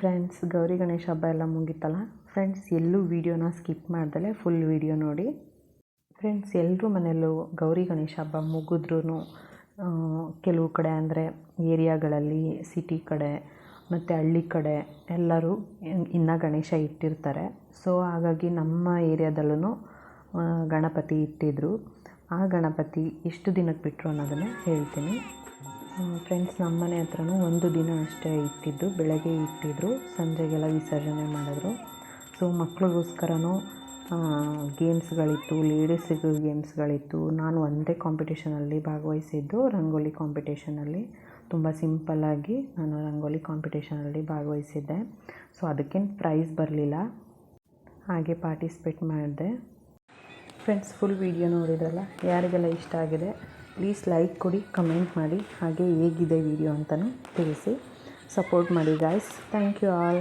Friends Gauri Ganesha ಹಬ್ಬ ಎಲ್ಲ ಮುಗೀತಲ್ಲ? Friends ಎಲ್ಲೂ ವೀಡಿಯೋನ ಸ್ಕಿಪ್ ಮಾಡ್ದಲೆ ಫುಲ್ ವೀಡಿಯೋ ನೋಡಿ. ಫ್ರೆಂಡ್ಸ್ ಎಲ್ಲರೂ ಮನೆಯಲ್ಲೂ ಗೌರಿ ಗಣೇಶ ಹಬ್ಬ ಮುಗಿದ್ರೂ ಕೆಲವು ಕಡೆ ಅಂದರೆ ಏರಿಯಾಗಳಲ್ಲಿ ಸಿಟಿ ಕಡೆ, ಮತ್ತು ಹಳ್ಳಿ ಕಡೆ ಎಲ್ಲರೂ ಇನ್ನೂ ಗಣೇಶ ಇಟ್ಟಿರ್ತಾರೆ. ಸೊ ಹಾಗಾಗಿ ನಮ್ಮ ಏರಿಯಾದಲ್ಲೂ ಗಣಪತಿ ಇಟ್ಟಿದ್ದರು ಆ ಗಣಪತಿ ಎಷ್ಟು ದಿನಕ್ಕೆ ಬಿಟ್ಟರು ಅನ್ನೋದನ್ನು ಹೇಳ್ತೀನಿ. ಫ್ರೆಂಡ್ಸ್ ನಮ್ಮ ಮನೆ ಹತ್ರನೂ ಒಂದು ದಿನ ಅಷ್ಟೇ ಇಟ್ಟಿದ್ದು, ಬೆಳಗ್ಗೆ ಇಟ್ಟಿದ್ದರು ಸಂಜೆಗೆಲ್ಲ ವಿಸರ್ಜನೆ ಮಾಡಿದ್ರು. ಸೊ ಮಕ್ಳಿಗೋಸ್ಕರನೂ ಗೇಮ್ಸ್ಗಳಿತ್ತು ಲೇಡೀಸಿಗೂ ಗೇಮ್ಸ್ಗಳಿತ್ತು ನಾನು ಒಂದೇ ಕಾಂಪಿಟೇಷನಲ್ಲಿ ಭಾಗವಹಿಸಿದ್ದು, ರಂಗೋಲಿ ಕಾಂಪಿಟೇಷನಲ್ಲಿ ತುಂಬ ಸಿಂಪಲ್ಲಾಗಿ ನಾನು ರಂಗೋಲಿ ಕಾಂಪಿಟೇಷನಲ್ಲಿ ಭಾಗವಹಿಸಿದ್ದೆ. ಸೊ ಅದಕ್ಕೇನು ಪ್ರೈಸ್ ಬರಲಿಲ್ಲ. ಹಾಗೆ ಪಾರ್ಟಿಸಿಪೇಟ್ ಮಾಡಿದೆ. ಫ್ರೆಂಡ್ಸ್ ಫುಲ್ ವೀಡಿಯೋ ನೋಡಿದ್ರಲ್ಲ? ಯಾರಿಗೆಲ್ಲ ಇಷ್ಟ ಆಗಿದೆ? ಪ್ಲೀಸ್ ಲೈಕ್ ಕೊಡಿ ಕಮೆಂಟ್ ಮಾಡಿ. ಹಾಗೆ ಹೇಗಿದೆ ವಿಡಿಯೋ ಅಂತಲೂ ತಿಳಿಸಿ. ಸಪೋರ್ಟ್ ಮಾಡಿ ಗಾಯ್ಸ್ ಥ್ಯಾಂಕ್ ಯು ಆಲ್